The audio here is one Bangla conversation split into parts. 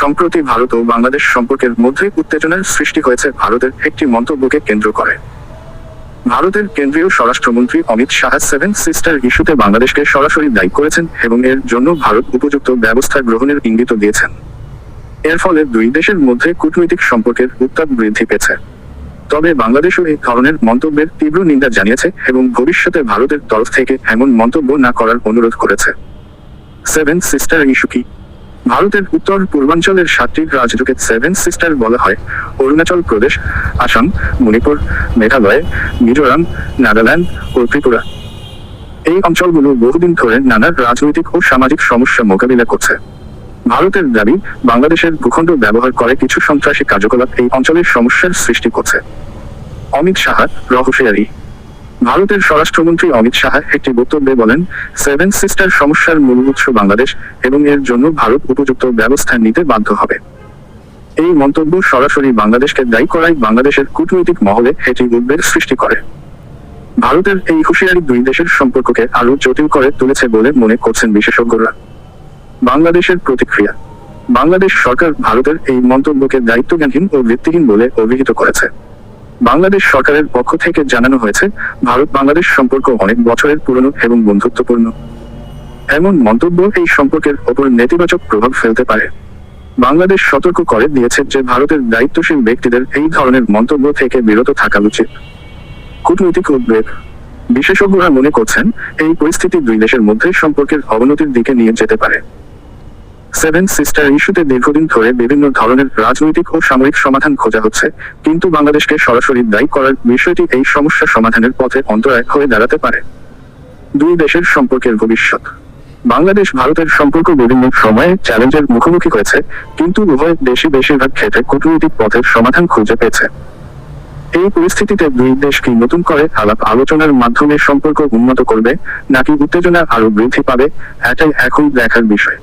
সম্প্রতি ভারত ও বাংলাদেশ সম্পর্কের মধ্যে উত্তেজনার সৃষ্টি হয়েছে, ভারতের একটি মন্তব্যকে কেন্দ্র করে। ভারতের কেন্দ্রীয় স্বরাষ্ট্রমন্ত্রী অমিত শাহ সেভেন সিস্টার ইস্যুতে বাংলাদেশকে সরাসরি দায়ী করেছেন এবং এর জন্য ভারত উপযুক্ত ব্যবস্থা গ্রহণের ইঙ্গিত দিয়েছেন। এর ফলে দুই দেশের মধ্যে কূটনৈতিক সম্পর্কের উত্তাপ বৃদ্ধি পেয়েছে। তবে বাংলাদেশও এই ধরনের মন্তব্যের তীব্র নিন্দা জানিয়েছে এবং ভবিষ্যতে ভারতের তরফ থেকে এমন মন্তব্য না করার অনুরোধ করেছে। সেভেন সিস্টার ইস্যু কি? ভারতের উত্তর পূর্বাঞ্চলের সাতটি রাজ্যকে সেভেন সিস্টার বলা হয়। অরুণাচল প্রদেশ, আসাম, মণিপুর, মেঘালয়, মিজোরাম, নাগাল্যান্ড ও ত্রিপুরা। এই অঞ্চলগুলো বহুদিন ধরে নানা রাজনৈতিক ও সামাজিক সমস্যা মোকাবিলা করছে। ভারতের দাবি, বাংলাদেশের ভূখণ্ড ব্যবহার করে কিছু সন্ত্রাসী কার্যকলাপ এই অঞ্চলের সমস্যার সৃষ্টি করছে। অমিত সাহা রহস্যারি ভারতের স্বরাষ্ট্রমন্ত্রী অমিত সাহা একটি বক্তব্যে বলেন সেভেন সিস্টার সমস্যার মূল উৎস বাংলাদেশ এবং এর জন্য ভারত উপযুক্ত ব্যবস্থা নিতে বাধ্য হবে। এই মন্তব্য সরাসরি বাংলাদেশকে দায়ী করায় বাংলাদেশের কূটনৈতিক মহলে এটি উদ্বেগ সৃষ্টি করে। ভারতের এই হুঁশিয়ারি দুই দেশের সম্পর্ককে আরও জটিল করে তুলেছে বলে মনে করছেন বিশেষজ্ঞরা। বাংলাদেশের প্রতিক্রিয়া, বাংলাদেশ সরকার ভারতের এই মন্তব্যকে দায়িত্বজ্ঞানহীন ও ভিত্তিহীন বলে অভিহিত করেছে। বাংলাদেশ সরকারের পক্ষ থেকে জানানো হয়েছে, ভারত বাংলাদেশ সম্পর্ক অনেক বছরের পুরনো এবং বন্ধুত্বপূর্ণ। এমন মন্তব্য এই সম্পর্কের ওপর নেতিবাচক প্রভাব ফেলতে পারে। বাংলাদেশ সতর্ক করে দিয়েছে যে ভারতের দায়িত্বশীল ব্যক্তিদের এই ধরনের মন্তব্য থেকে বিরত থাকা উচিত। কূটনৈতিক উদ্বেগ। বিশেষজ্ঞরা মনে করছেন, এই পরিস্থিতি দুই দেশের মধ্যে সম্পর্কের অবনতির দিকে নিয়ে যেতে পারে। সেভেন সিস্টার ইস্যুতে দীর্ঘদিন ধরে বিভিন্ন ধরনের রাজনৈতিক ও সামরিক সমাধান খোঁজা হচ্ছে, কিন্তু বাংলাদেশকে সরাসরি দায়ী করার বিষয়টি এই সমস্যা সমাধানের পথে অন্তরায় হয়ে দাঁড়াতে পারে। দুই দেশের সম্পর্কের ভবিষ্যৎ। বাংলাদেশ, ভারতের সম্পর্ক বিভিন্ন সময়ে চ্যালেঞ্জের মুখোমুখি হয়েছে, কিন্তু উভয় দেশই বেশিরভাগ ক্ষেত্রে কূটনৈতিক পথের সমাধান খুঁজে পেয়েছে। এই পরিস্থিতিতে দুই দেশ কি নতুন করে আলাপ আলোচনার মাধ্যমে সম্পর্ক উন্নত করবে, নাকি উত্তেজনা আরও বৃদ্ধি পাবে, এটাই এখন দেখার বিষয়।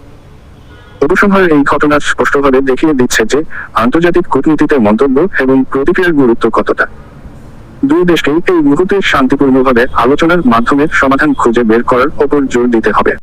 উপসংহারে এই ঘটনা স্পষ্টভাবে দেখিয়ে দিচ্ছে যে আন্তর্জাতিক কূটনীতিতে মন্তব্য এবং প্রতিক্রিয়ার গুরুত্ব কতটা। দুই দেশকেই এই মুহূর্তে শান্তিপূর্ণভাবে আলোচনার মাধ্যমে সমাধান খুঁজে বের করার ওপর জোর দিতে হবে।